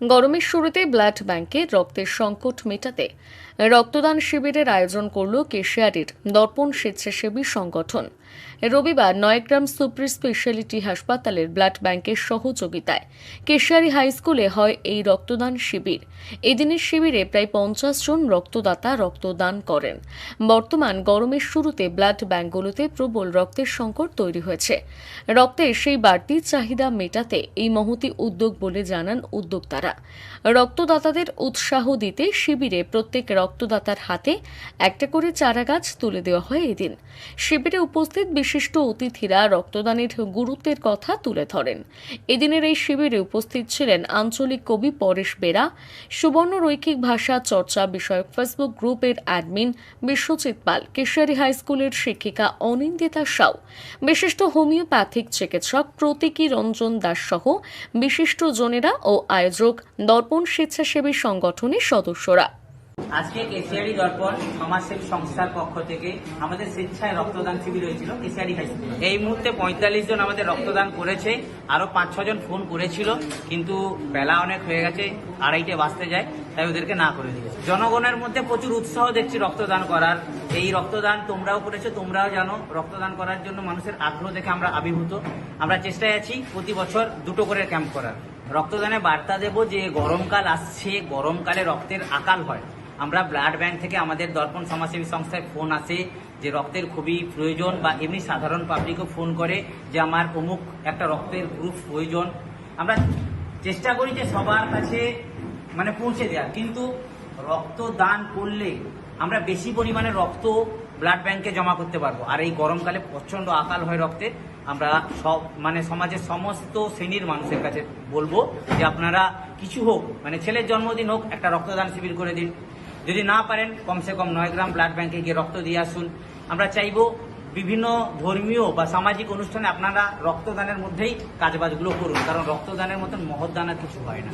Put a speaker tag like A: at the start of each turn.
A: গরমের শুরুতে ব্লাড ব্যাংকে রক্তের সংকট মেটাতে রক্তদান শিবিরের আয়োজন করল কেশিয়ারির দর্পণ স্বেচ্ছাসেবী সংগঠন। রবিবার নয়গ্রাম সুপ্রি স্পেশালিটি হাসপাতালের ব্লাড ব্যাংকের সহযোগিতায় কেশিয়ারি হাই স্কুলে হয় এই রক্তদান শিবির। এদিনের শিবিরে প্রায় পঞ্চাশ জন রক্তদাতা রক্তদান করেন। বর্তমান গরমের শুরুতে ব্লাড ব্যাংকগুলোতে প্রবল রক্তের সংকট তৈরি হয়েছে। রক্তের সেই বাড়তি চাহিদা মেটাতে এই মহতি উদ্যোগ বলে জানান উদ্যোক্তারা। রক্তদাতাদের উৎসাহ দিতে শিবিরে প্রত্যেক রক্তদাতার হাতে একটা করে চারা গাছ তুলে দেওয়া হয় এদিন। শিবিরে উপস্থিত বিশিষ্ট অতিথিরা রক্তদানের গুরুত্বের কথা তুলে ধরেন। এদিনের এই শিবিরে উপস্থিত ছিলেন আঞ্চলিক কবি পরেশ বেরা, সুবর্ণ রৈখিক ভাষা চর্চা বিষয়ক ফেসবুক গ্রুপের অ্যাডমিন বিশ্বজিৎ পাল, কেশিয়ারি হাই স্কুলের শিক্ষিকা অনিন্দিতা সাউ, বিশিষ্ট হোমিওপ্যাথিক চিকিৎসক প্রতীকী রঞ্জন দাস সহ বিশিষ্ট জনেরা ও আয়োজক দর্পণ স্বেচ্ছাসেবী সংগঠনের সদস্যরা।
B: আজকে কেসিআরি দর্পণ সমাজসেবী সংস্থার পক্ষ থেকে আমাদের স্বেচ্ছায় রক্তদান শিবির হয়েছিল কেসিআরি হাই। এই মুহূর্তে পঁয়তাল্লিশ জন আমাদের রক্তদান করেছে, আরও পাঁচ ছজন ফোন করেছিল, কিন্তু বেলা অনেক হয়ে গেছে, আড়াইটে বাঁচতে যায়, তাই ওদেরকে না করে দিয়েছে। জনগণের মধ্যে প্রচুর উৎসাহ দেখছি রক্তদান করার। এই রক্তদান তোমরাও করেছ, তোমরাও জানো, রক্তদান করার জন্য মানুষের আগ্রহ দেখে আমরা আবির্ভূত। আমরা চেষ্টায় আছি প্রতি বছর দুটো করে ক্যাম্প করার। রক্তদানে বার্তা দেব যে গরমকাল আসছে, গরমকালে রক্তের আকাল হয়। আমরা ব্লাড ব্যাংক থেকে আমাদের দর্পণ সমাজসেবী সংস্থায় ফোন আসে যে রক্তের খুবই প্রয়োজন বা এমনি সাধারণ পাবলিকও ফোন করে যে আমার অমুক একটা রক্তের গ্রুপ প্রয়োজন। আমরা চেষ্টা করি যে সবার কাছে মানে পৌঁছে দেওয়ার। কিন্তু রক্তদান করলে আমরা বেশি পরিমাণে রক্ত ব্লাড ব্যাংকে জমা করতে পারব। আর এই গরমকালে প্রচণ্ড আকাল হয় রক্তের আমরা সব মানে সমাজের সমস্ত শ্রেণির মানুষের কাছে বলব যে আপনারা কিছু হোক মানে ছেলের জন্মদিন হোক, একটা রক্তদান শিবির করে দিন। যদি না পারেন, কমসে কম নয় গ্রাম ব্লাড ব্যাংকে গিয়ে রক্ত দিয়ে আসুন। আমরা চাইব বিভিন্ন ধর্মীয় বা সামাজিক অনুষ্ঠানে আপনারা রক্তদানের মধ্যেই কাজবাজগুলো করুন, কারণ রক্তদানের মতন মহৎদান আর কিছু হয় না।